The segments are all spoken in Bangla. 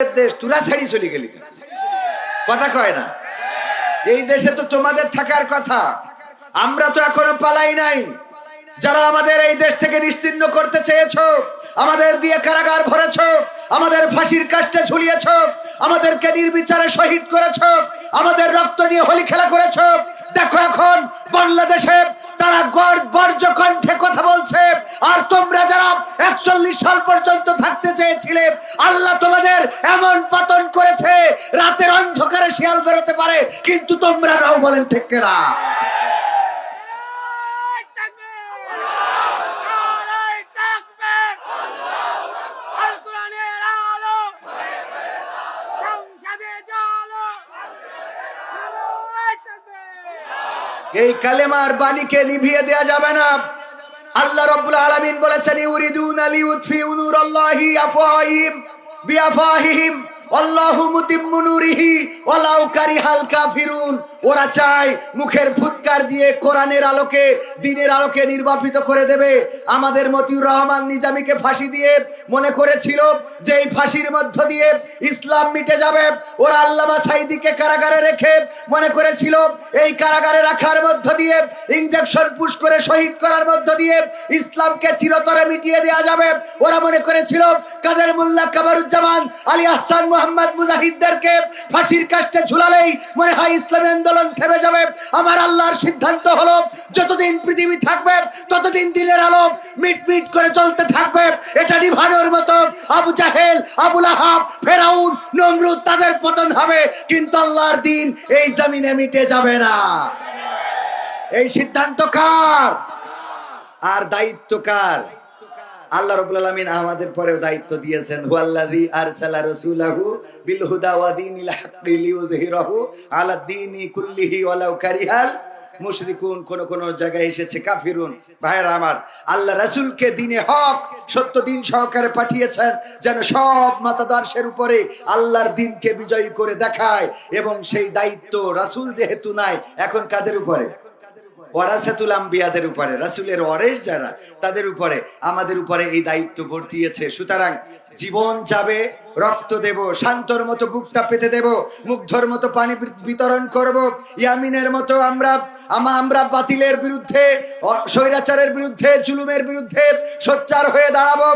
দেশ, তুরা ছাড়ি চলে গেলি কথা কয় না? এই দেশে তো তোমাদের থাকার কথা। আমরা তো এখনও পালাই নাই। যারা আমাদের এই দেশ থেকে নিশ্চিন্ন করতে চেয়েছ, আমাদের দিয়ে কারাগার ভরেছ, আমাদের ফাঁসির কাষ্টে ঝুলিয়েছ, আমাদেরকে নির্বিচারে শহীদ করেছ, আমাদের রক্ত নিয়ে হোলি খেলা করেছ দেখো এখন বাংলাদেশে তারা বর্জ্য কণ্ঠে কথা বলছে। আর তোমরা যারা একচল্লিশ সাল পর্যন্ত থাকতে চেয়েছিলে, আল্লাহ তোমাদের এমন পতন করেছে, রাতের অন্ধকারে শিয়াল বেরোতে পারে, কিন্তু তোমরা নাও বলেন ঠিক না এই কালেমার বাণীকে নিভিয়ে দেয়া যাবে না। আল্লাহ রব্বুল আলামিন বলেছেন, ইউরিদুন লিইউতফিউ নূরাল্লাহি আফওয়াহিম বিআফওয়াহিহিম আল্লাহু মুতিম্মু নূরিহি। ওয়ালাউ কারিহাল কাফিরুন। ওরা চায় মুখের ফুৎকার দিয়ে কোরআনের আলোকে, দিনের আলোকে নির্বাপিত করে দেবে। আমাদের মতিউর রহমান নিজামীকে ফাঁসি দিয়ে মনে করেছিল যে এই ফাঁসির মধ্য দিয়ে ইসলাম মিটে যাবে। ওরা আল্লামা সাইদিকে কারাগারে রেখে মনে করেছিল এই কারাগারে রাখার মধ্য দিয়ে, ইনজেকশন পুশ করে শহীদ করার মধ্য দিয়ে ইসলামকে চিরতরে মিটিয়ে দেওয়া যাবে। ওরা মনে করেছিল কাদের মোল্লা কামারুজ্জামান আলী আহসান মোহাম্মদ মুজাহিদদেরকে ফাঁসির কাষ্টে ঝুলালেই মনে হয় ইসলামী আন্দোলন থেমে যাবে। আমার আল্লাহর সিদ্ধান্ত হলো, যতদিন পৃথিবী থাকবে, ততদিন দিনের আলো মিট মিট করে চলতে থাকবে। এটা নিভানোর মতো আবু জাহেল আবুল আহাব ফেরাউন, নমরুদ তাদের পতন হবে, কিন্তু আল্লাহর দিন এই জমিনে মিটে যাবে না। এই সিদ্ধান্ত কার? আর দায়িত্ব কার? আল্লাহ রাব্বুল আলামিন আমাদের পরেও দায়িত্ব দিয়েছেন মুশরিকুন। কোন কোন জায়গায় এসেছে, কাফিরুন। ভাইরা আমার, আল্লাহ দিনে হক, সত্য দিন সহকারে পাঠিয়েছেন, যেন সব মতাদর্শের উপরে আল্লাহর দিনকে বিজয়ী করে দেখায় এবং সেই দায়িত্ব রাসূল যেহেতু নাই, এখন কাদের উপরে? ওয়ারাসাতুল আম্বিয়াদের উপরে, রাসূলের ওয়ারেস যারা, তাদের উপরে, আমাদের উপরে এই দায়িত্ব বর্তিয়েছে সুতরাং জীবন যাবে রক্ত দেব, শান্তর মতো বুকটা পেতে দেব, মুগ্ধর মতো পানি বিতরণ করব। ইয়ামিনের মতো আমরা, আমা আমরা বাতিলের বিরুদ্ধে স্বৈরাচারের বিরুদ্ধে, জুলুমের বিরুদ্ধে সোচ্চার হয়ে দাঁড়াবো।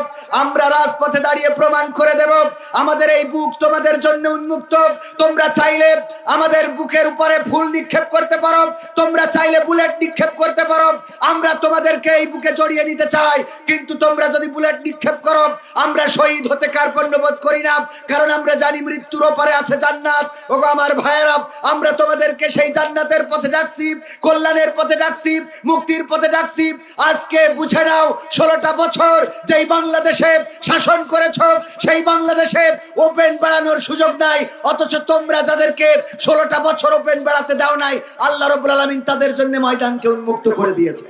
আমরা রাজপথে দাঁড়িয়ে প্রমাণ করে দেব, আমাদের এই বুক তোমাদের জন্য উন্মুক্ত। তোমরা চাইলে আমাদের বুকের উপরে ফুল নিক্ষেপ করতে পারো, তোমরা চাইলে বুলেট নিক্ষেপ করতে পারো। আমরা তোমাদেরকে এই বুকে জড়িয়ে নিতে চাই, কিন্তু তোমরা যদি বুলেট নিক্ষেপ করো, আমরা শহীদ হতে কার্পণ্য বোধ করি না। কারণ আমরা জানি মৃত্যুর ওপারে আছে জান্নাত। ওগো আমার ভাইয়েরা আমরা তোমাদেরকে সেই জান্নাতের পথে ডাকছি, কল্যাণের পথে ডাকছি, মুক্তির পথে ডাকছি। আজকে বুঝে নাও, ষোলোটা বছর যেই বাংলাদেশে শাসন করেছ, সেই বাংলাদেশে ওপেন বেড়ানোর সুযোগ নাই। অথচ তোমরা যাদেরকে ষোলোটা বছর ওপেন বেড়াতে দাও নাই, আল্লাহ রবুল আলমিন তাদের জন্য ময়দানকে উন্মুক্ত করে দিয়েছে।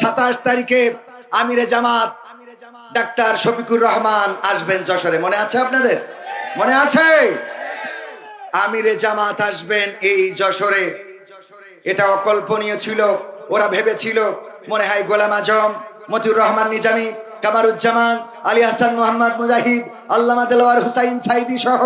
সাতাশ তারিখে আমিরে জামাত ডাক্তার শফিকুর রহমান আসবেন যশোরে। মনে আছে আপনাদের? মনে আছে? আমিরে জামাত আসবেন এই যশোরে। এটা অকল্পনীয় ছিল, ওরা ভেবেছিল। মনে হয় গোলাম আজম, মতিউর রহমান নিজামী, কামারুজ্জামান, আলী হাসান মোহাম্মদ মুজাহিদ, আল্লামা দেলোয়ার হুসাইন সাইদি সহ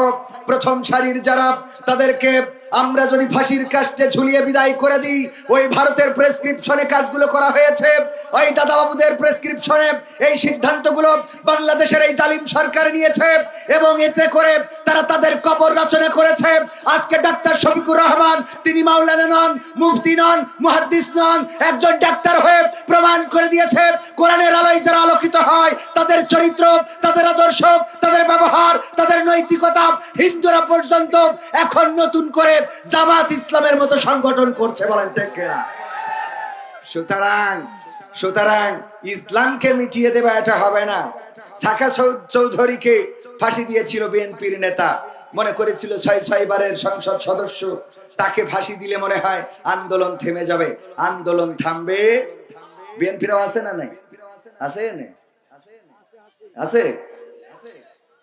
প্রথম সারির যারা, তাদেরকে আমরা যদি ফাঁসির কাষ্টে ঝুলিয়ে বিদায় করে দিই, ওই ভারতের প্রেসক্রিপশনে কাজগুলো করা হয়েছে। ওই দাদাবাবুদের প্রেসক্রিপশনে এই সিদ্ধান্তগুলো বাংলাদেশের এই জালিম সরকার নিয়েছে এবং এতে করে তারা তাদের কবর রচনা করেছে। আজকে ডাক্তার শফিকুর রহমান, তিনি মাওলানা নন, মুফতি নন, মুহাদ্দিস নন, একজন ডাক্তার হয়ে প্রমাণ করে দিয়েছে, কোরআনের আলোয় যারা আলোকিত হয়, তাদের চরিত্র, তাদের আদর্শ, তাদের ব্যবহার, তাদের নৈতিকতা হিন্দুরা পর্যন্ত এখন নতুন করে জামাত ইসলামের মতো সংগঠন করছে বলেন কিনা? সুতরাং সুতরাং ইসলামকে মিটিয়ে দেবা এটা হবে না। শাখা চৌধুরীকে ফাঁসি দিয়েছিল বিএনপির নেতা। মনে করেছিল ছয় ছয় বারের সংসদ সদস্য, তাকে ফাঁসি দিলে মনে হয় আন্দোলন থেমে যাবে। আন্দোলন থামবে। বিএনপিরাও আছে না নাই? আছে আছে।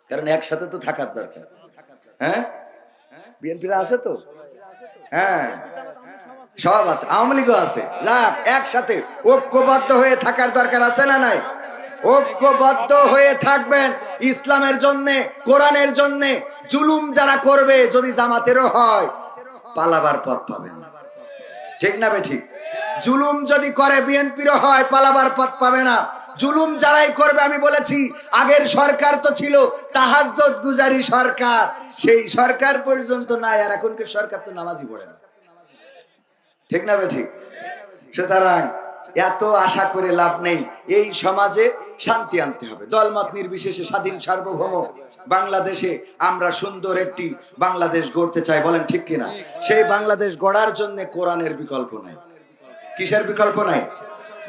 কারণ একসাথে তো থাকার দরকার। হ্যাঁ? বিএনপিরা আছে তো? হ্যাঁ। সব আছে আওয়ামী লীগও আছে। যাক একসাথে ঐক্যবদ্ধ হয়ে থাকার দরকার আছে না নাই? ঐক্যবদ্ধ হয়ে থাকবেন ইসলামের জন্য কোরআনের জন্য জুলুম যারা করবে যদি জামাতেরও হয় পালাবার পথ পাবেন। ঠিক না বে ঠিক? জুলুম যদি করে বিএনপিরও হয় পালাবার পথ পাবে না। জুলুম যারাই করবে, আমি বলেছি, আগের সরকার তো ছিল তাহাজ্জত গুজারি সরকার। সেই সরকার পর্যন্ত নাই, আর এখনকার সরকার তো নামাজি পড়ে না। ঠিক না বে ঠিক সুতরাং এত আশা করে লাভ নেই, এই সমাজে শান্তি আনতে হবে। দলমত নির্বিশেষে স্বাধীন সার্বভৌম বাংলাদেশে আমরা সুন্দর একটি বাংলাদেশ গড়তে চাই, বলেন ঠিক কিনা? সেই বাংলাদেশ গড়ার জন্য কোরআনের বিকল্প নাই। কিসের বিকল্প নাই?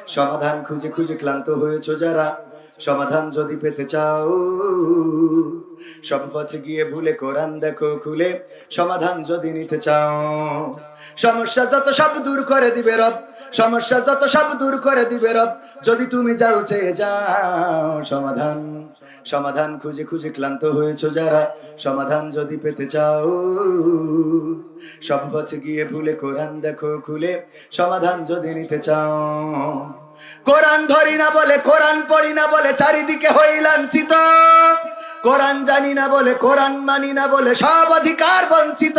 সমাধান খুঁজে খুঁজে ক্লান্ত হয়েছো যারা, সমাধান যদি পেতে চাও। সব পথে গিয়ে ভুলে কোরআন দেখো খুলে, সমাধান যদি নিতে চাও। সমস্যা যত সব দূর করে দিবে রব, সমস্যা যত সব দূর করে দিবে রব। যদি তুমি যাও, চেয়ে যাও সমাধান। সমাধান খুঁজে খুঁজে ক্লান্ত হয়েছো যারা, সমাধান যদি পেতে চাও। সব পথে গিয়ে ভুলে কোরআন দেখো খুলে, সমাধান যদি নিতে চাও। কোরআন ধরি না বলে, কোরআন পড়ি না বলে, চারিদিকে হই লাঞ্ছিত কোরআন জানি না বলে, কোরআন মানি না বলে, সব অধিকার বঞ্চিত।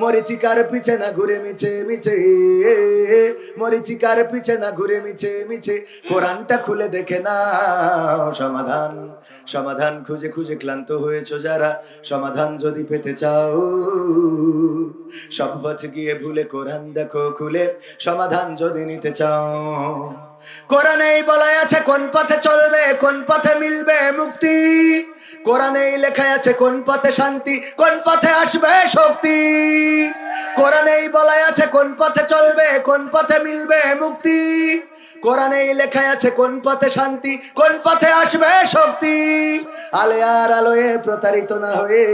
মরিচিকার পিছে না ঘুরে মিছে মিছে? মরিচিকার পিছে না ঘুরে মিছে মিছে? কোরআনটা খুলে দেখে না সমাধান। সমাধান খুঁজে খুঁজে ক্লান্ত হয়েছো যারা। সমাধান যদি পেতে চাও, সব পথ গিয়ে ভুলে কোরআন দেখো খুলে। সমাধান যদি নিতে চাও, কোরআনেই বলা আছে কোন পথে চলবে, কোন পথে মিলবে মুক্তি। কোরআনেই লেখা আছে, কোন পথে শান্তি, কোন পথে আসবে শক্তি? কোরআনেই বলা আছে, কোন পথে চলবে, কোন পথে মিলবে মুক্তি? কোরআনেই লেখা আছে, কোন পথে শান্তি, কোন পথে আসবে শক্তি? আলে আর আলোয় প্রতারিত না হয়ে,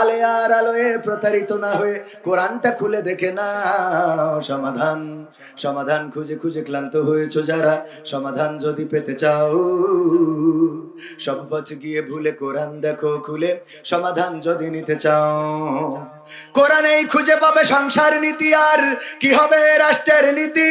আলে আর আলোয় প্রতারিত না হয়ে কোরআনটা খুলে দেখে না সমাধান। সমাধান খুঁজে খুঁজে ক্লান্ত হয়েছো যারা, সমাধান যদি পেতে চাও। সব পথ গিয়ে ভুলে কোরআন দেখো খুলে, সমাধান যদি নিতে চাও। কোরআনেই খুঁজে পাবে সংসার নীতি, আর কি হবে রাষ্ট্রের নীতি?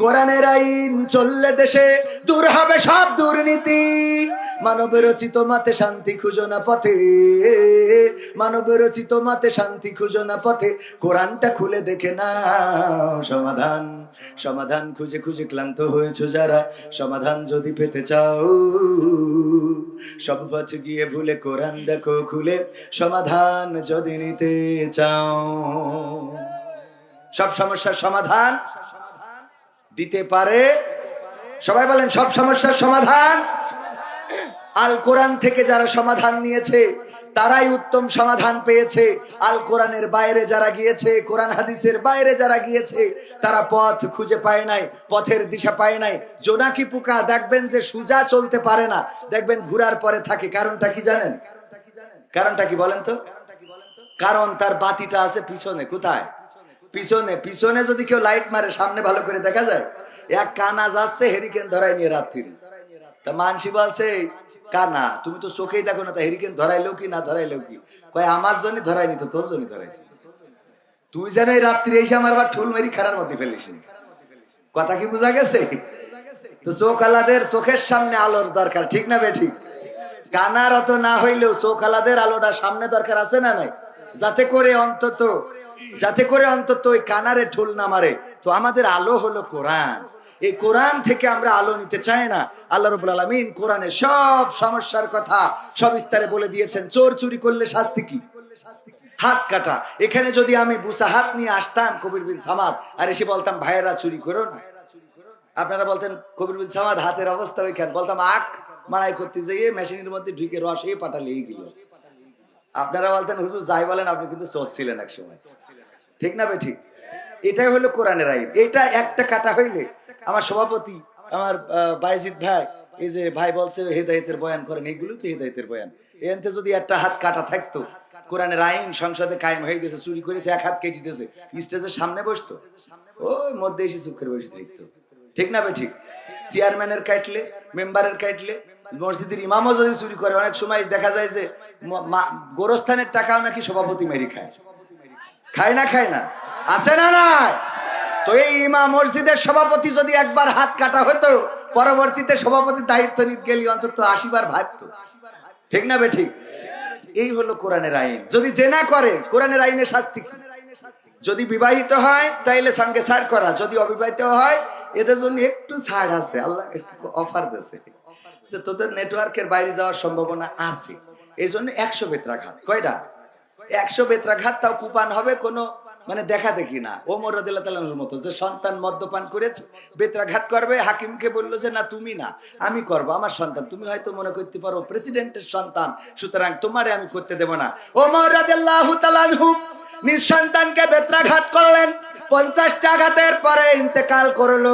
কোরআনের আইন চললে দেশে দূর হবে সব দুর্নীতি। মানব রচিত মাতে শান্তি খুঁজো না পথে। মানব রচিত মাতে শান্তি খুঁজো না পথে। কোরআনটা খুলে দেখে না সমাধান। সমাধান খুঁজে খুঁজে ক্লান্ত হয়েছো যারা। সমাধান যদি পেতে চাও, সব পথ গিয়ে ভুলে কোরআন দেখো খুলে। সমাধান যদি নিতে চাও, সব সমস্যার সমাধান দিতে পারে? সবাই বলেন, সব সমস্যার সমাধান? আল কোরআন থেকে যারা সমাধান নিয়েছে, তারাই উত্তম সমাধান পেয়েছে। আল কোরআনের বাইরে যারা গিয়েছে, কোরআন হাদিসের বাইরে যারা গিয়েছে, তারা পথ খুঁজে পায় নাই, পথের দিশা পায় নাই। জোনাকি পোকা, দেখবেন যে সুজা চলতে পারে না। দেখবেন ঘুরার পরে থাকে। কারণটা কি জানেন? কারণটা কি বলেন তো? কারণ তার বাতিটা আছে পিছনে, কোথায়? পিছনে পিছনে যদি কেউ লাইট মারে, সামনে ভালো করে দেখা যায়? এক কানা যাচ্ছে হেরিকেন ধরাই নিয়ে রাত্রি। তা মানসি বলছে, কানা, তুমি তো চোখেই দেখো না, তা হেরিকেন ধরাইলো কি, না ধরাইলো কি? কয়, আমার জন্য ধরাইনি তো, তোর জন্য ধরাইছি। তুই যেন এই রাত্রি এসে আমার আবার ঠুল মেরি খারার মধ্যে ফেলিস কথা কি বোঝা গেছে? তো চোখ আলাদের চোখের সামনে আলোর দরকার, ঠিক না বে ঠিক? কানার অত না হইলেও চোখ আলাদের আলোটা সামনে দরকার আছে না নাই? যাতে করে অন্তত যাতে করে অন্তত ওই কানারে ঠুল না মারে। তো আমাদের আলো হলো কোরআন। এই কোরআন থেকে আমরা আলো নিতে চাই না। আল্লাহ রবুল আলমিন কোরআনে সব সমস্যার কথা সবিস্তারে বলে দিয়েছেন। চোর চুরি করলে শাস্তি কি? হাত কাটা। এখানে যদি আমি বুসা হাত নিয়ে আসতাম কবির বিন সামাদ, আর এসে বলতাম, ভাইয়েরা চুরি করো না। আপনারা বলতেন, কবির বিন সামাদ, হাতের অবস্থা ওইখানে। বলতাম, আখ, মাড়াই করতে যেয়ে মেশিনের মধ্যে ঢুকে রস এই পাঠালেই গেল। আপনারা বলতেন, হুজুর, যাই বলেন, আপনি কিন্তু সোচ ছিলেন এক সময় ঠিক না বে ঠিক? এটাই হলো কোরআনের আইন। এটা একটা কাটা হইলে আমার সভাপতি, আমার বাইজিৎ ভাই, এই যে ভাই বলছে হেদায়েতের বয়ান করেন, এইগুলো তো হেদায়েতের বয়ান। এনতে যদি একটা হাত কাটা থাকতো, কোরআনের আইন সংসদে কায়েম হয়ে গেছে, চুরি করেছে, এক হাত কেটে দিয়েছে, স্টেজের সামনে বসতো? ওই মধ্যে এসে চুপ বসে দেখতো ঠিক না বে ঠিক? চেয়ারম্যানের কাটলে, মেম্বারের কাটলে, মসজিদের ইমামও যদি চুরি করে, অনেক সময় দেখা যায় যে গোরস্থানের টাকাও নাকি সভাপতি মেরি খায়। খায় না খায় না। আছে না নাই? তো এই ইমাম মসজিদের সভাপতি যদি একবার হাত কাটা হতো, পরবর্তীতে সভাপতির দায়িত্ব নিতে, গেলি অন্তত আশি বার ভাবতো ঠিক না বে ঠিক? এই হলো কোরআনের আইন। যদি জেনা করে, কোরআনের আইনের শাস্তি কি? যদি বিবাহিত হয়, তাইলে সঙ্গে ছাড় করা। যদি অবিবাহিত হয়, এদের জন্য একটু ছাড় আছে। আল্লাহ একটু অফার দিয়েছে। যে তোদের নেটওয়ার্কের বাইরে যাওয়ার সম্ভাবনা আছে। এই জন্য একশো বেত্রাঘাত। কয়টা? একশো বেত্রাঘাত তাও কুপান হবে কোনো মানে দেখা দেখি না। ওমর রদিল্লাহ মতো যে সন্তান মদ্যপান করেছে, বেত্রাঘাত করবে, হাকিমকে বলল যে, না, তুমি না, আমি করব, আমার সন্তান, তুমি হয়তো মনে করতে পারো, প্রেসিডেন্টের সন্তান, সুতরাং তোমারে আমি করতে দেব না। ওমর রদিল্লাহ নিঃসন্তানকে বেত্রাঘাত করলেন, পঞ্চাশটা আঘাতের পরে ইন্তেকাল করল।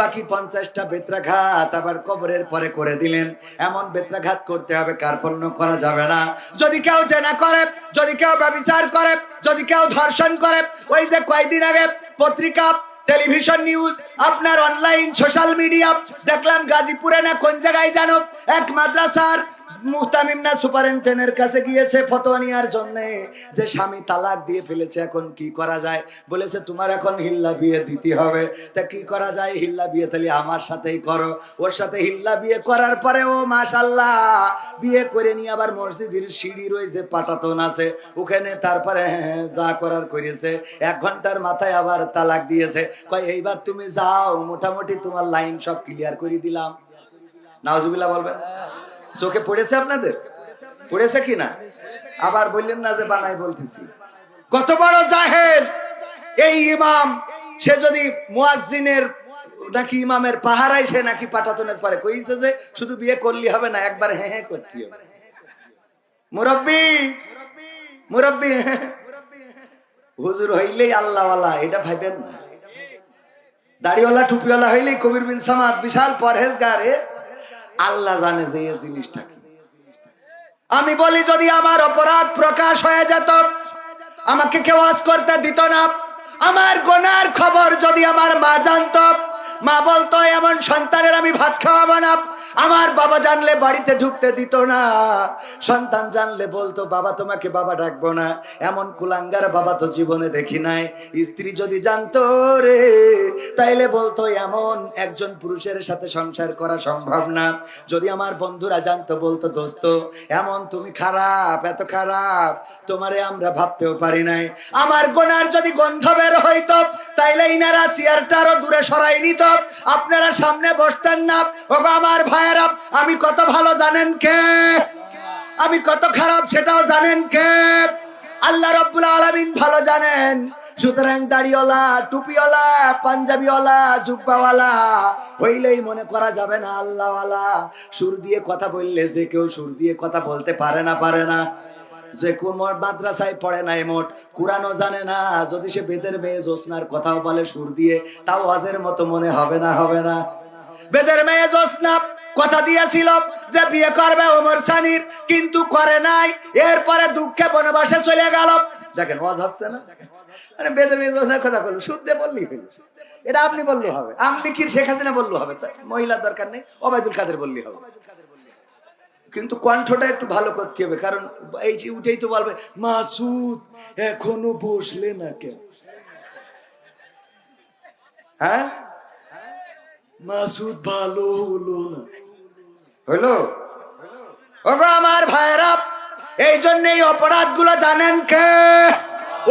বাকি পঞ্চাশটা বেত্রাঘাত আবার কবরের পরে করে দিলেন। এমন বেত্রাঘাত করতে হবে কার্পণ্য করা যাবে না। যদি কেউ জেনা করে, যদি কেউ ব্যবচার করে, যদি কেউ ধর্ষণ করে, ওই যে কয়েকদিন আগে পত্রিকা, টেলিভিশন নিউজ, আপনার অনলাইন সোশ্যাল মিডিয়া দেখলাম গাজীপুরে না কোন জায়গায় জানো, এক মাদ্রাসার মুহতামিম না কাছে গিয়েছে জন্য যে স্বামী তালাক দিয়ে ফেলেছে, এখন কি করা যায়? বলেছে, তোমার এখন হিল্লা বিয়ে দিতে হবে। তা কি করা যায়? হিল্লা বিয়ে তাহলে আমার সাথেই করো। ওর সাথে হিল্লা বিয়ে করার পরে ও বিয়ে করে নিয়ে আবার মসজিদের সিঁড়ি রয়েছে পাটাতন আছে, ওখানে তারপরে যা করার করেছে, এক ঘণ্টার মাথায় আবার তালাক দিয়েছে। কয়, এইবার তুমি যাও, মোটামুটি তোমার লাইন সব ক্লিয়ার করে দিলাম। নাওজুবিল্লাহ বলবেন? চোখে পড়েছে আপনাদের? পড়েছে কিনা আবার বললেন না যে বানাই বলতেছি। কত বড় জাহেল! এই ইমাম, সে যদি মুয়াজ্জিনের নাকি ইমামের পাহারায় সে নাকি পাটাতনের পরে কইছে যে শুধু বিয়ে করলি হবে না, একবার হ্যাঁ হ্যাঁ করতে হবে। মুরব্বী মুরব্বী, হুজুর হইলেই আল্লাহওয়ালা, এটা ভাইবেন না। দাড়িওয়ালা, টুপিওয়ালা হইলেই কবির বিন সামাদ, বিশাল পরহেজগারে আল্লাহ জানে যে এই জিনিসটা কি। আমি বলি, যদি আমার অপরাধ প্রকাশ হয়ে যেত, আমাকে কেউ আজ করতে দিত না। আমার গোনার খবর যদি আমার মা জানত, মা বলতো, এমন সন্তানের আমি ভাত খাওয়াবো না। আমার বাবা জানলে বাড়িতে ঢুকতে দিত না। সন্তান জানলে বলতো, বাবা, তোমাকে বাবা ডাকবো না। এমন কুলাঙ্গার বাবা তো জীবনে দেখি নাই। স্ত্রী যদি জানতো রে, তাইলে বলতো, এমন একজন পুরুষের সাথে সংসার করা সম্ভব না। যদি আমার বন্ধুরা জানতো, বলতো, দোস্ত, এমন তুমি খারাপ, এত খারাপ। তোমারে আমরা ভাবতেও পারি নাই। আমার গোনার যদি গন্ধ বের হইতো, তাইলে ইনারা চেয়ারটা আরও দূরে সরাই নিত। আপনারা সামনে বসতেন না। ওগো, আমার ভাইয়েরা আমি কত ভালো জানেন কে? আমি কত খারাপ সেটাও জানেন কে? আল্লাহ রব্বুল আলামিন ভালো জানেন। সুতরাং দাড়িওয়ালা, টুপিওয়ালা, পাঞ্জাবিওয়ালা, জুব্বাওয়ালা, হইলেই মনে করা যাবে না আল্লাহওয়ালা। সুর দিয়ে কথা বললে যে কেউ সুর দিয়ে কথা বলতে পারে না পারে না। যে কোন মাদ্রাসায় পড়ে নাই মোট, কোরআনও জানে না। যদি সে বেদের মেয়ে জোসনার কথাও বলে সুর দিয়ে, তাও আজের মতো মনে হবে না হবে না। বেদের মেয়ে জোসনা কথা দিয়েছিল যে বিয়ে করবে ওমর সানির, কিন্তু করে নাই। এরপরে দুঃখে বনবাসে চলে গেল। দেখেন, ওয়াজ হচ্ছে না? মানে বেদের কথা বলল বললেই হইল এটা আপনি বললেও হবে। আপনি কি শেখ হাসিনা বললেও হবে দরকার নেই কাদের বললেই হবে। কিন্তু কণ্ঠটা একটু ভালো করতে হবে, কারণ এই যে উঠেই তো বলবে, মাসুদ, এখনও বসলে না কেন? হ্যাঁ? মাসুদ ভালো হলো না। হলো ওগো আমার ভাইরা এই জন্য এই অপরাধগুলো জানেন কে?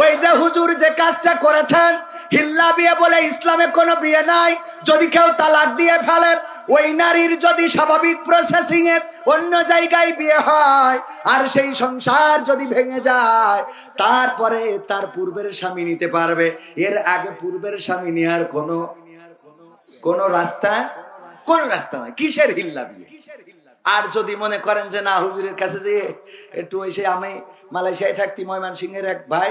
ওই যে হুজুর যে কাজটা করেছেন, হিল্লা বিয়ে বলে ইসলামে কোনো বিয়ে নাই, যদি কেউ তালাক দিয়ে ফেলে, ওই নারীর যদি স্বাভাবিক প্রসেসিং এ অন্য জায়গায় বিয়ে হয়, আর সেই সংসার যদি ভেঙে যায়, তারপরে তার পূর্বের স্বামী নিতে পারবে। এর আগে পূর্বের স্বামী নেওয়ার কোনো, কোন রাস্তা কোন রাস্তা নাই? কিসের হিল্লা বিয়ে আর যদি মনে করেন যে না, হুজুরের কাছে যে একটু এসে আমি মালয়েশিয়ায় থাকতি ময়মান সিংহের এক ভাই,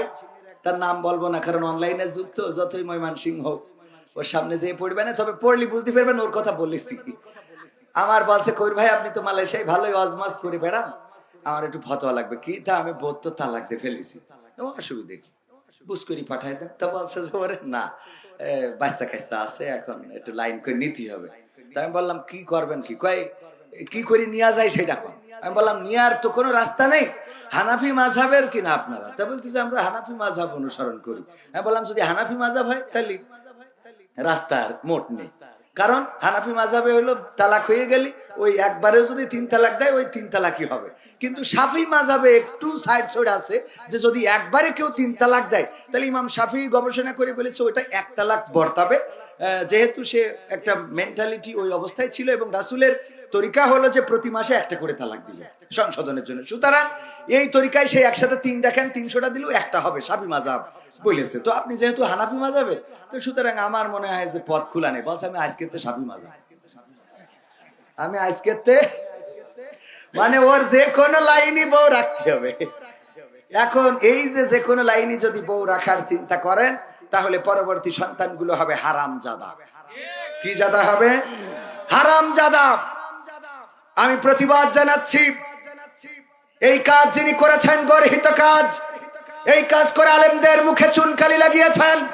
তার নাম বলব না, কারণ অনলাইনে যুক্ত, যতই ময়মান সিংহ হোক, ওর সামনে যেয়ে পড়বে না, তবে পড়লি বুঝতে পারবেন, ওর কথা বলেছি। আমার বলছে কইর ভাই, আপনি তো মালয়েশিয়ায় ভালোই অজমাস করে বেড়ান। আমার একটু ফতোয়া লাগবে। কি তা, আমি বত্তর তালাক দিয়ে ফেলেছি। অসুবিধে কি? বুঝ করি পাঠাই দেন। তা বলছে যে না বাচ্চা কাচ্চা আছে, এখন একটু লাইন করে নিতে হবে। তা আমি বললাম, কি করবেন কি? কয়, কি করে নিয়ে যায় সেটা আমি বললাম, নিয়ার তো কোনো রাস্তা নেই। হানাফি মাঝাবের কিনা আপনারা? তা বলতেছে, আমরা হানাফি মাঝাব অনুসরণ করি। আমি বললাম, যদি হানাফি মাঝাব হয় তাহলে রাস্তার মোট নেই। কারণ হানাফি মাঝাবে হলো তালাক হয়ে গেলি, ওই একবারেও যদি তিন তালাক দেয়, ওই তিন তালাকই হবে। কিন্তু সাফি মাঝাবে একটু সাইড সাইড আছে যে যদি একবারে কেউ তিন তালাক দেয়, তাহলে ইমাম সাফি গবেষণা করে বলেছে ওইটা এক তালাক বর্তাবে। যেহেতু সে একটা মেন্টালিটি ওই অবস্থায় ছিল এবং রাসুলের তরিকা হলো যে প্রতি মাসে একটা করে তালাক দিবে সংশোধনের জন্য। সুতরাং এই তরিকায় সে একসাথে তিন দেখেন তিনশোটা দিলেও একটা হবে সাফি মাঝাব বলেছে? তো আপনি যেহেতু হানাফি মাজাবে, তো সুতরাং আমার মনে হয় যে পথ খোলা নেই। বলছে, আমি আজকে তো সাফি মাজাব। আমি আজকে মানে ওর যে কোনো লাইনই বউ রাখতে হবে। এখন এই যে যে কোনো লাইনই যদি বউ রাখার চিন্তা করেন, তাহলে পরবর্তী সন্তানগুলো হবে হারাম জাদা। কি জাদা হবে? হারাম জাদা। আমি প্রতিবাদ জানাচ্ছি। এই কাজ যিনি করেছেন গর্হিত কাজ এই কাজ করে আলেমদের মুখে চুনকালি লাগিয়েছেন।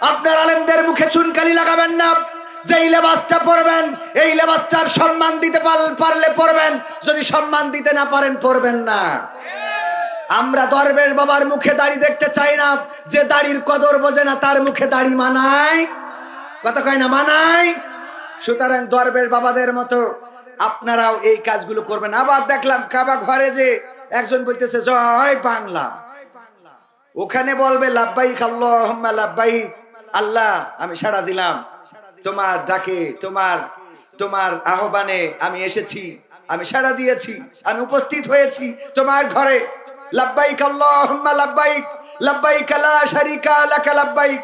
আপনার আলেমদের মুখে চুনকালি লাগাবেন না। যেই লেবাসটা পরবেন, এই লেবাসটার সম্মান দিতে পার- পারলে পরবেন। যদি সম্মান দিতে না পারেন, পরবেন না। আমরা দরবেশ বাবার মুখে দাড়ি দেখতে চাই না। যে দাড়ির কদর বোঝে না, তার মুখে দাড়ি মানায়। কথা কয় না, মানায়। সুতরাং দরবেশ বাবাদের মতো আপনারাও এই কাজগুলো করবেন। আবার দেখলাম কাবা ঘরে যে একজন বলতেছে, জয় বাংলা। ওখানে বলবে লাভবাইক আল্লাহুম্মা লাভবাইক আল্লাহ, আমি সাড়া দিলাম। তোমার ডাকে, তোমার তোমার আহ্বানে আমি এসেছি, আমি সাড়া দিয়েছি, আমি উপস্থিত হয়েছি তোমার ঘরে। লাভবাইক আল্লাহুম্মা লাভবাইক লাভবাইক লা শারিকা লাকা লাভবাইক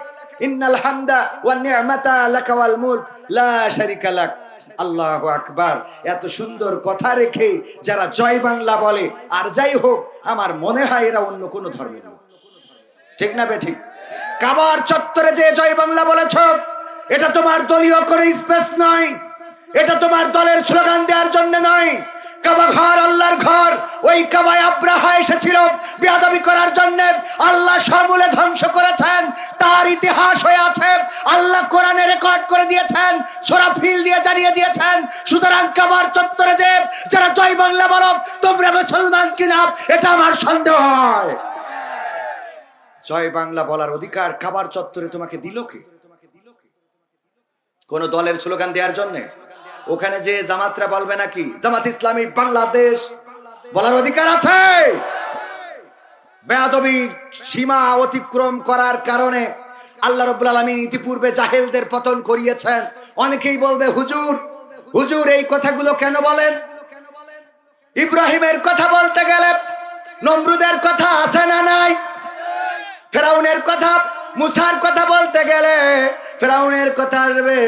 ইন্নাল হামদা ওয়ান নি'মাতা লাকা ওয়াল মুলক, লা শারিকা লাক। আল্লাহু আকবার। এত সুন্দর কথা রেখে যারা জয় বাংলা বলে, আর যাই হোক, আমার মনে হয় এরা অন্য কোনো ধর্মের লোক। ঠিক না বে ঠিক? কাবার চত্বরে যে জয় বাংলা বলেছ, এটা তোমার দলীয় করে স্পেস নয়। এটা তোমার দলের স্লোগান দেওয়ার জন্য নয়। কাবা ঘর, আল্লাহর ঘর, ওই কাবায় আব্রাহা এসেছিল বেয়াদবি করার জন্য। আল্লাহ সমূলে ধ্বংস করেছেন, তার ইতিহাস হয়ে আছে। আল্লাহ কোরআনে রেকর্ড করে দিয়েছেন, সোরা ফিল দিয়ে জানিয়ে দিয়েছেন। সুতরাং কাবার চত্বরে যে, যারা জয় বাংলা বলো, তোমরা মুসলমান কিনা, এটা আমার সন্দেহ হয়। জয় বাংলা বলার অধিকার খাবার চত্বরে তোমাকে দিল কে? কোন দলের স্লোগান দেওয়ার জন্য? ওখানে যে জামাতরা বলবে নাকি, জামাত ইসলামী বাংলাদেশ বলার অধিকার আছে? সীমা অতিক্রম করার কারণে আল্লাহ রব্বুল ইতিপূর্বে জাহেলদের পতন করিয়েছেন। অনেকেই বলবে, হুজুর হুজুর এই কথাগুলো কেন বলেন? ইব্রাহিমের কথা বলতে গেলে, নমরুদের কথা আছে না নাই? ফেরাউনের কথা, মুসার কথা বলতে গেলে, ফেরাউনের কথা আসবে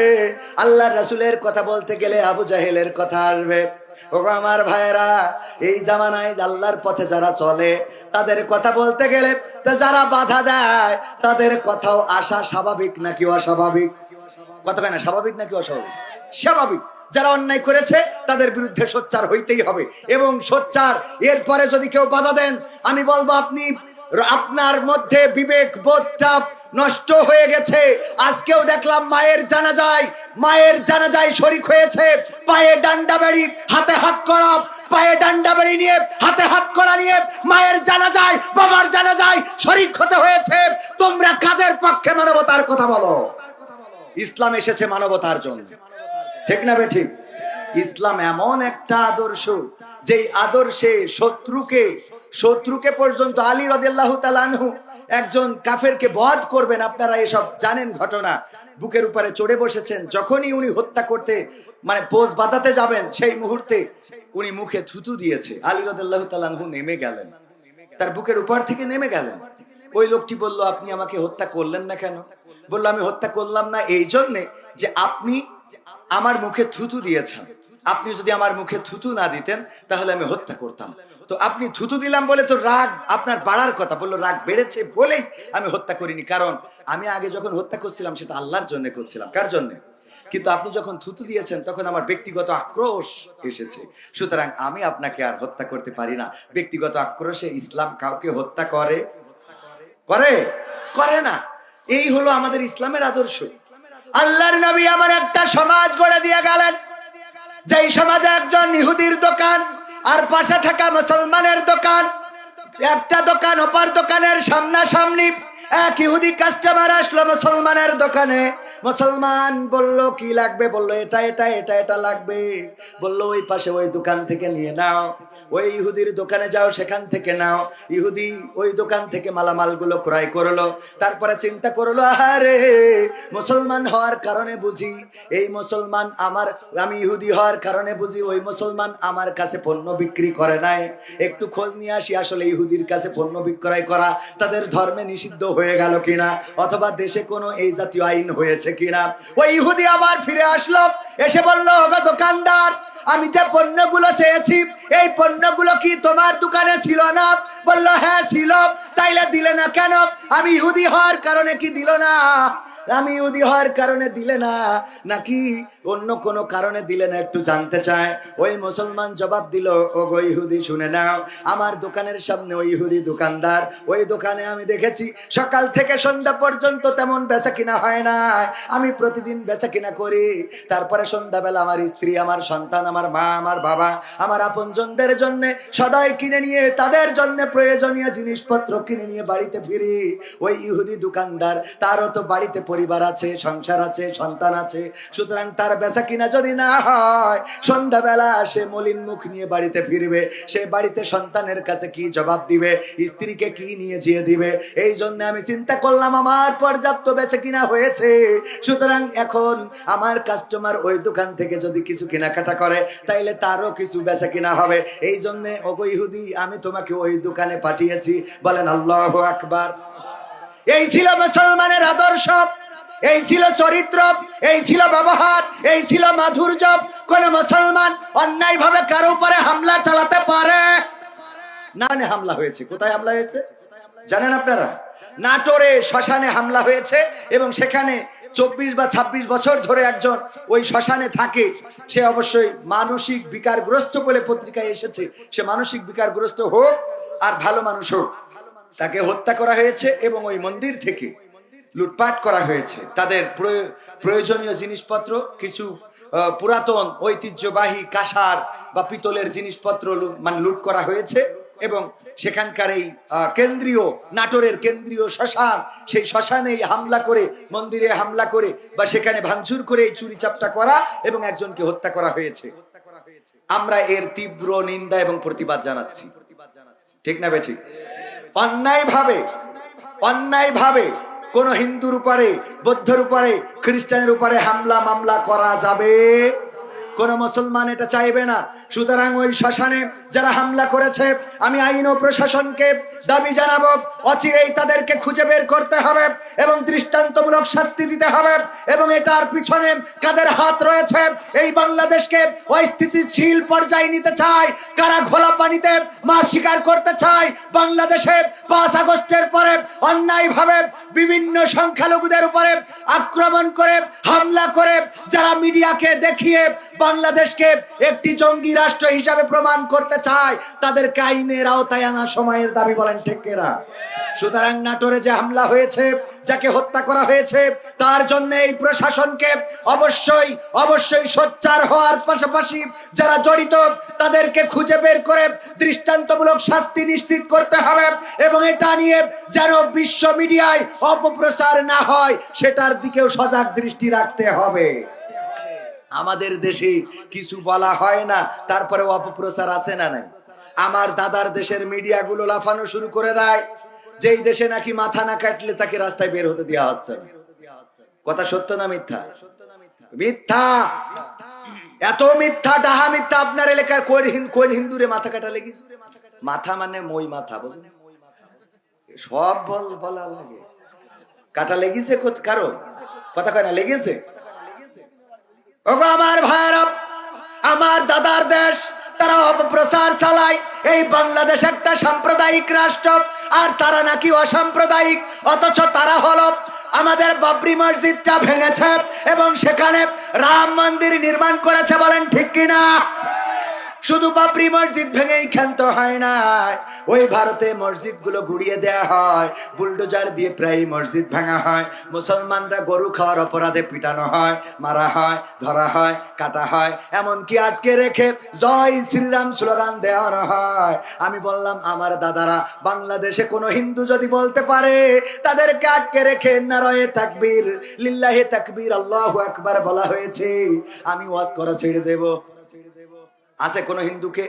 আল্লাহ রাসুলের কথা বলতে গেলে আবু জাহেলের কথা আসবে। আমার ভাইয়েরা, এই জামানায় আল্লাহর পথে যারা চলে, তাদের কথা বলতে গেলে, তো যারা বাধা দেয়, তাদের কথাও আসা স্বাভাবিক নাকি অস্বাভাবিক? কথা না স্বাভাবিক নাকি অস্বাভাবিক? স্বাভাবিক। যারা অন্যায় করেছে, তাদের বিরুদ্ধে সোচ্চার হইতেই হবে। এবং সোচ্চার, এরপরে যদি কেউ বাধা দেন, আমি বলব আপনি আপনার মধ্যে বিবেক বোধটা নষ্ট হয়ে গেছে। আজকেও দেখলাম মায়ের জানা যায় মায়ের জানা যায় শরিক হয়েছে। পায়ে ডান্ডা বেড়ি, হাতে হাত করা। পায়ে ডান্ডা বেড়ি নিয়ে, হাতে হাত করা নিয়ে মায়ের জানা যায় বাবার জানা যায় শরিক হতে হয়েছে। তোমরা কাদের পক্ষে মানবতার কথা বলো? ইসলাম এসেছে মানবতার জন্য। ঠিক না বে ঠিক? ইসলাম এমন একটা আদর্শ, যেই আদর্শে শত্রুকে শত্রুকে পর্যন্ত আলী রদেল্লাহ তালানহু একজন কাফেরকে বধ করবেন, আপনারা এসব জানেন ঘটনা। বুকের উপরে চড়ে বসেছেন, যখনই উনি হত্যা করতে মানে পোজ বাঁধাতে যাবেন, সেই মুহূর্তে উনি মুখে থুতু দিয়েছে। আলী রদেল্লাহ তালানহু নেমে গেলেন। তার বুকের উপর থেকে নেমে গেলেন। ওই লোকটি বলল, আপনি আমাকে হত্যা করলেন না কেন? বলল, আমি হত্যা করলাম না এই জন্যে যে আপনি আমার মুখে থুতু দিয়েছেন। আপনি যদি আমার মুখে থুতু না দিতেন, তাহলে আমি হত্যা করতাম। তো আপনি থুতু দিলাম বলে তো রাগ আপনার বাড়ার কথা। বলল, রাগ বেড়েছে বলেই আমি হত্যা করিনি। কারণ আমি আগে যখন হত্যা করছিলাম, সেটা আল্লাহর জন্য করছিলাম। কার জন্য? কিন্তু আপনি যখন থুতু দিয়েছেন, তখন আমার ব্যক্তিগত আক্রোশ এসেছে। সুতরাং আমি আপনাকে আর হত্যা করতে পারি না। ব্যক্তিগত আক্রোশে ইসলাম কাউকে হত্যা করে? করে? করে না। এই হলো আমাদের ইসলামের আদর্শ। আল্লাহর নবী আমার একটা সমাজ গড়ে দিয়ে গেলেন, যেই সমাজে একজন ইহুদির দোকান আর পাশে থাকা মুসলমানের দোকান। একটা দোকান, অপর দোকানের সামনাসামনি। এক ইহুদি কাস্টমার আসলো মুসলমানের দোকানে। মুসলমান বলল, কি লাগবে? বলল, এটা এটা এটা এটা লাগবে। বলল, ওই পাশে ওই দোকান থেকে নিয়ে নাও। ওই ইহুদির দোকানে যাও, সেখান থেকে নাও। ইহুদি ওই দোকান থেকে মালামালগুলো ক্রয় করল। তারপরে চিন্তা করল আরে মুসলমান হওয়ার কারণে বুঝি এই মুসলমান আমার, আমি ইহুদি হওয়ার কারণে বুঝি ওই মুসলমান আমার কাছে পণ্য বিক্রি করে নাই। একটু খোঁজ নিয়ে আসি, আসলে ইহুদির কাছে পণ্য বিক্রয় করা তাদের ধর্মে নিষিদ্ধ হয়ে গেল কিনা? অথবা দেশে কোনো এই জাতীয় আইন হয়েছে কিনা? ওই ইহুদি আবার ফিরে আসলো, এসে বলল, ওগো দোকানদার, আমি যে পণ্যগুলো চেয়েছি, এই পণ্যগুলো কি তোমার দোকানে ছিল না? বলল হ্যাঁ ছিল। তাইলে দিলে না কেন? আমি ইহুদি হওয়ার কারণে কি দিল না? আমি ইহুদি হওয়ার কারণে দিলে না, নাকি অন্য কোনো কারণে দিলে না একটু জানতে চায়? ওই মুসলমান জবাব দিল ও গো ইহুদি, শুনে নাও, আমার দোকানের সামনে ওই ইহুদি দোকানদার, ওই দোকানে আমি দেখেছি, সকাল থেকে সন্ধ্যা পর্যন্ত তেমন বেচা কিনা হয় না। আমি প্রতিদিন বেচা কিনা করি, তারপরে সন্ধ্যাবেলা আমার স্ত্রী, আমার সন্তান, আমার মা, আমার বাবা, আমার আপনজনদের জন্য সদাই কিনে নিয়ে, তাদের জন্য প্রয়োজনীয় জিনিসপত্র কিনে নিয়ে বাড়িতে ফিরি। ওই ইহুদি দোকানদার, তারও তো বাড়িতে পরিবার আছে, সংসার আছে, সন্তান আছে। সুতরাং তার বেচা কিনা যদি না হয়, সন্ধ্যাবেলা সে মলিন মুখ নিয়ে বাড়িতে ফিরবে। সে বাড়িতে সন্তানের কাছে কি জবাব দিবে? স্ত্রীকে কি নিয়ে যেয়ে দিবে? এই জন্য আমি চিন্তা করলাম, আমার পর্যাপ্ত বেচা কিনা হয়েছে। সুতরাং এখন আমার কাস্টমার ওই দোকান থেকে যদি কিছু কেনাকাটা করে, তাইলে তারও কিছু বেচা কিনা হবে। এই জন্য, ওগো ইহুদি, আমি তোমাকে ওই দোকানে পাঠিয়েছি। বলেন, আল্লাহ আকবার। এই ছিল মুসলমানের আদর্শ। এই ছিল চরিত্র, এই ছিল ব্যবহার, এই ছিল মাধুর্য। কোন মুসলমান অন্যায় ভাবে কারও উপরে হামলা চালাতে পারে? না হামলা হয়েছে। কোথায় হামলা হয়েছে? জানেন আপনারা? নাটোরে শ্মশানে হামলা হয়েছে এবং সেখানে চব্বিশ বা ২৬ বছর ধরে একজন ওই শ্মশানে থাকে। সে অবশ্যই মানসিক বিকারগ্রস্ত বলে পত্রিকায় এসেছে। সে মানসিক বিকারগ্রস্ত হোক আর ভালো মানুষ হোক, তাকে হত্যা করা হয়েছে এবং ওই মন্দির থেকে লুটপাট করা হয়েছে। তাদের প্রয়- প্রয়োজনীয় জিনিসপত্র, কিছু পুরাতন ঐতিহ্যবাহী কাঁসার বা পিতলের জিনিসপত্র মানে লুট করা হয়েছে এবং সেখানকার এই কেন্দ্রীয়, নাটোরের কেন্দ্রীয় শ্মশান, সেই শ্মশানে হামলা করে, মন্দিরে হামলা করে বা সেখানে ভাঙচুর করে এই চুরি চাপটা করা এবং একজনকে হত্যা করা হয়েছে। আমরা এর তীব্র নিন্দা এবং প্রতিবাদ জানাচ্ছি। ঠিক না বে ঠিক অন্যায় ভাবে অন্যায় ভাবে কোন হিন্দুর উপরে, বৌদ্ধর উপরে, খ্রিস্টানের উপরে হামলা মামলা করা যাবে? কোন মুসলমান এটা চাইবে না। সুতরাং ওই শ্মশানে যারা হামলা করেছে, আমি আইন ও প্রশাসনকে দাবি জানাব, অচিরেই তাদেরকে খুঁজে বের করতে হবে এবং দৃষ্টান্তমূলক শাস্তি দিতে হবে এবং এটার পিছনে কাদের হাত রয়েছে, এই বাংলাদেশকে অস্থিতিশীল পর্যায়ে নিতে চায়, কারা ঘোলা পানিতে মাছ শিকার করতে চায়, বাংলাদেশে পাঁচ আগস্টের পরে অন্যায়ভাবে বিভিন্ন সংখ্যালঘুদের উপরে আক্রমণ করে, হামলা করে, যারা মিডিয়াকে দেখিয়ে বাংলাদেশকে একটি জঙ্গি রাষ্ট্র হিসাবে প্রমাণ করতে চায়, তাদেরকে আইনের আওতায় আনা সময়ের দাবি বলেন ঠেকেরা সুতরাং নাটোরে যে হামলা হয়েছে, যাকে হত্যা করা হয়েছে, তার জন্য এই প্রশাসনকে অবশ্যই অবশ্যই সোচ্চার হওয়ার পাশাপাশি যারা জড়িত, তাদেরকে খুঁজে বের করে দৃষ্টান্তমূলক শাস্তি নিশ্চিত করতে হবে এবং এটা নিয়ে যেন বিশ্ব মিডিয়ায় অপপ্রচার না হয়, সেটার দিকেও সজাগ দৃষ্টি রাখতে হবে। আমাদের দেশে কিছু বলা হয় না তারপরে অপপ্রচার আছে না নাই? আমার দাদার দেশের মিডিয়াগুলো লাফানো শুরু করে দেয়, যেই দেশে নাকি মাথা না কাটলে তাকে রাস্তায় বের হতে দেওয়া হচ্ছে কথা সত্য না মিথ্যা? মিথ্যা! এত মিথ্যা, ডাহা মিথ্যা আপনার এলাকার কোন হিন- কোন হিন্দুরে মাথা কাটা লেগেছে মাথা মানে মই মাথা বুঝলেন সব বল, বলা লাগে। কাটা লেগেছে কারও? কথা কয় না, লেগেছে? ওগো আমার ভাইরা আমার দাদার দেশ, তারা অপপ্রচার চালায়। এই বাংলাদেশ একটা সাম্প্রদায়িক রাষ্ট্র, আর তারা নাকি অসাম্প্রদায়িক, অথচ তারা হলো আমাদের বাবরি মসজিদটা ভেঙেছে এবং সেখানে রাম মন্দির নির্মাণ করেছে বলেন ঠিক কিনা? শুধু বাবরি মসজিদ ভেঙেই ক্ষান্ত হয় না। ওই ভারতে মসজিদগুলো গুড়িয়ে দেয়া হয়, বুলডোজার দিয়ে প্রায় মসজিদ ভাঙা হয়। মুসলমানরা গরু খাওয়ার অপরাধে পিটানো হয়, মারা হয়, ধরা হয়, কাটা হয়। এমনকি আটকে রেখে জয় শ্রীরাম স্লোগান দেওয়ানো হয়। আমি বললাম, আমার দাদারা, বাংলাদেশে কোনো হিন্দু যদি বলতে পারে, তাদেরকে আটকে রেখে নারয়ে তাকবীর, লিল্লাহে তাকবীর, আল্লাহু আকবার বলা হয়েছে। আমি ওয়াজ করা ছেড়ে দেব। আছে কোন হিন্দুকে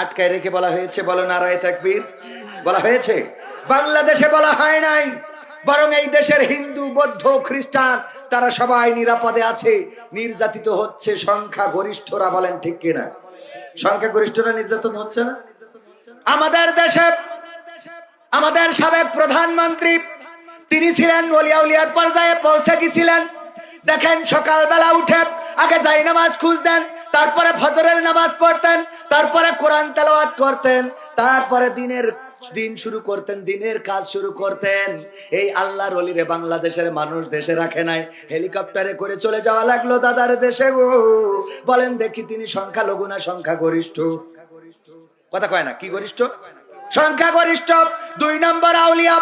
আটকায় রেখে বলা হয়েছে? বলো নারায় তাকবীর। বলা হয়েছে? বাংলাদেশে বলা হয় নাই। বরং এই দেশের হিন্দু, বৌদ্ধ, খ্রিস্টান, তারা সবাই নিরাপদে আছে। নির্যাতিত হচ্ছে সংখ্যা গরিষ্ঠরা বলেন ঠিক কিনা? সংখ্যা গরিষ্ঠরা নির্যাতন হচ্ছে না? আমাদের দেশে, আমাদের সাবেক প্রধানমন্ত্রী, তিনি ছিলেন ওলিয়া উলিয়ার পর্যায়ে পৌঁছে গেছিলেন। দেখেন সকালবেলা উঠে আগে যাই নামাজ খুঁজতেন তারপরে ফজরের নামাজ পড়তেন, তারপরে কোরআন তেলাওয়াত করতেন, তারপরে দিনের দিন শুরু করতেন, দিনের কাজ শুরু করতেন। এই আল্লাহর অলিরে বাংলাদেশের মানুষ দেশে রাখে নাই। হেলিকপ্টারে করে চলে যাওয়া লাগল দাদার দেশে গো। বলেন দেখি তিনি সংখ্যালঘু না সংখ্যা গরিষ্ঠ কথা কয় না, কি গরিষ্ঠ? সংখ্যা গরিষ্ঠ দুই নম্বর আউলিয়া,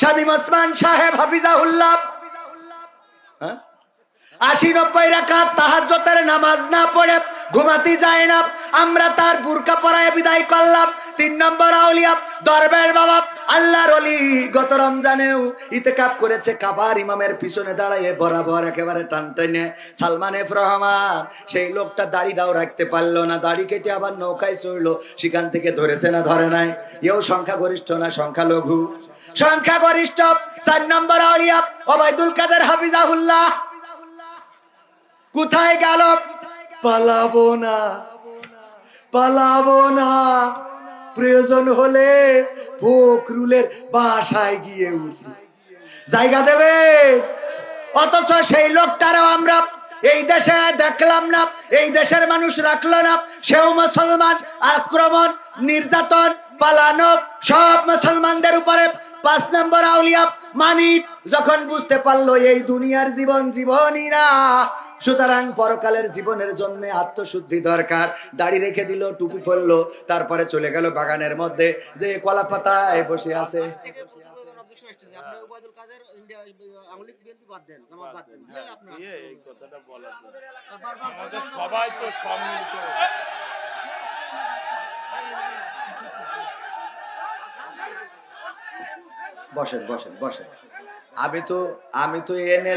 শামীম ওসমান সাহেব হাফিজাহুল্লাহ। হ্যাঁ? আশি নব্বই রাকাত তাহাজ্জতের নামাজ না পড়ে ঘুমাতে যায় না। আমরা তার বুরকা পরায় বিদায় করলাম। তিন নম্বর আউলিয়া, দরবের বাবা, আল্লাহর অলি গত রমজানেও ইতেকাপ করেছে কাবার ইমামের পিছনে দাঁড়াইয়ে বরাবর একেবারে টান টেনে। সালমান এফ রহমান, সেই লোকটা দাড়িটাও রাখতে পারল না। দাড়ি কেটে আবার নৌকায় চড়লো। সেখান থেকে ধরেছে না, ধরে নাই। এও সংখ্যা গরিষ্ঠ না সংখ্যা লঘু সংখ্যা গরিষ্ঠ চার নম্বর আউলিয়া, ওবায়দুল কাদের হাফিজাহুল্লাহ। কোথায় গেল? পালাবো না পালাবো না। প্রয়োজন হলে ফখরুলের বাসায় গিয়ে উঠি। জায়গা দেবে? অথচ সেই লোকটারও আমরা এই দেশে দেখলাম না, এই দেশের মানুষ রাখল না। সেও মুসলমান, আক্রমণ, নির্যাতন, পালানো, সব মুসলমানদের উপরে পাঁচ নম্বর আউলিয়া মানিক যখন বুঝতে পারল এই দুনিয়ার জীবন জীবনই না, সুতরাং পরকালের জীবনের জন্য আত্মশুদ্ধি দরকার। দাড়ি রেখে দিল, টুপি পরলো, তারপরে চলে গেল বাগানের মধ্যে। যে কলা পাতায় বসে আছে। বসেন বসেন বসেন। আমি তো আমি তো এনে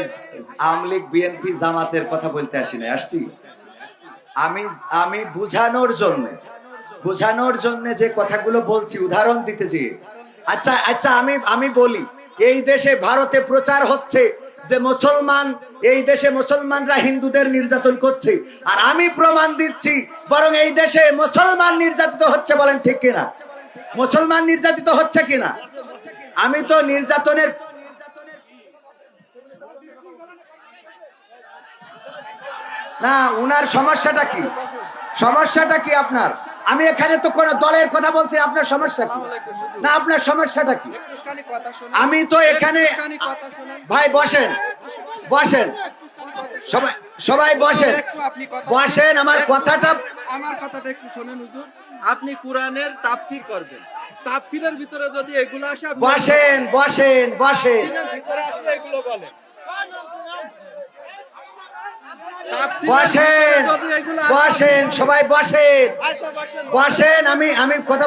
আওয়ামী লীগ, বিএনপি জামাতের কথা বলতে আসি না আসছি? আমি আমি বুঝানোর জন্য বুঝানোর জন্য যে কথাগুলো বলছি, উদাহরণ দিতে চেয়ে আচ্ছা আচ্ছা আমি আমি বলি, এই দেশে ভারতে প্রচার হচ্ছে যে মুসলমান, এই দেশে মুসলমানরা হিন্দুদের নির্যাতন করছে। আর আমি প্রমাণ দিচ্ছি, বরং এই দেশে মুসলমান নির্যাতিত হচ্ছে বলেন ঠিক কিনা? মুসলমান নির্যাতিত হচ্ছে কিনা? আমি তো নির্যাতনের না, উনার সমস্যাটা কি? সমস্যাটা কি আপনার? আমি এখানে তো কোন দলের কথা বলছি, আপনার সমস্যা কি? না, আপনার সমস্যাটা কি? আমি তো এখানে ভাই, বসেন। বসেন। সবাই সবাই বসেন। বসেন, আমার কথাটা আমার কথাটা একটু শোনেন হুজুর। আপনি কোরআনের তাফসীর করবেন। তাফসীরের ভিতরে যদি এগুলো আসে বসেন বসেন বসেন। ভিতরে আসলে এগুলো বলে বসেন বসেন সবাই বসেন। আচ্ছা, বসেন। বসেন আমি আমি কথা বল-